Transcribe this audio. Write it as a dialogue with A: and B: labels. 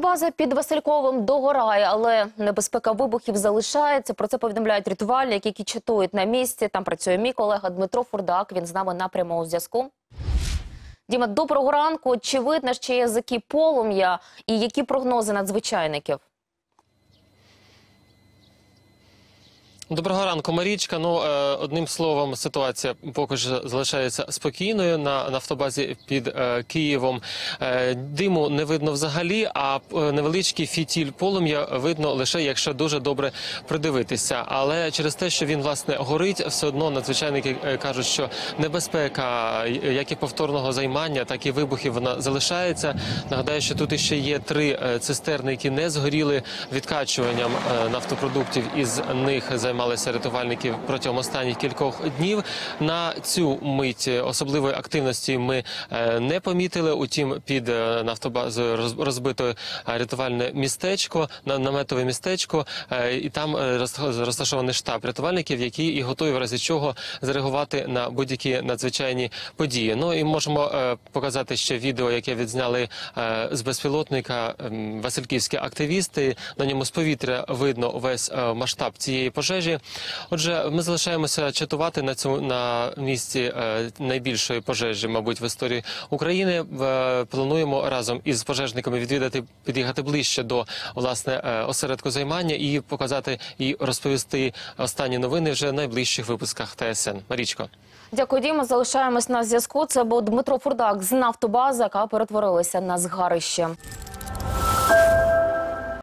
A: Нафтобаза під Васильковим догорає, але небезпека вибухів залишається. Про це повідомляють рятувальники, які чатують на місці. Там працює мій колега Дмитро Фурдак. Він з нами на прямому зв'язку. Діма, доброго ранку. Чи видно ще язики полум'я і які прогнози надзвичайників?
B: Доброго ранку, Марічка. Ну е, одним словом, ситуація поки що залишається спокійною на нафтобазі під е, Києвом. Е, диму не видно взагалі, а невеличкий фітіль полум'я видно лише якщо дуже добре придивитися. Але через те, що він власне горить, все одно надзвичайники кажуть, що небезпека як і повторного займання, так і вибухів вона залишається. Нагадаю, що тут іще є три цистерни, які не згоріли відкачуванням нафтопродуктів. Із них займалися рятувальники протягом останніх кількох днів. На цю мить е, особливої активності ми е, не помітили. Утім, під е, нафтобазою роз- розбито рятувальне містечко, на- наметове містечко, і там роз- розташований штаб рятувальників, які і готові в разі чого зареагувати на будь-які надзвичайні події. Ну і можемо показати ще відео, яке відзняли з безпілотника васильківські активісти. На ньому з повітря видно весь масштаб цієї пожежі. Отже, ми залишаємося чатувати на цьому на місці е, найбільшої пожежі, мабуть, в історії України. В- Плануємо разом із пожежниками відвідати, під'їхати ближче до власне е, осередку займання і показати і розповісти останні новини вже в найближчих випусках ТСН. Марічко.
A: Дякую, Діма. Залишаємось на зв'язку. Це був Дмитро Фурдак з Нафтобази, яка перетворилася на згарище.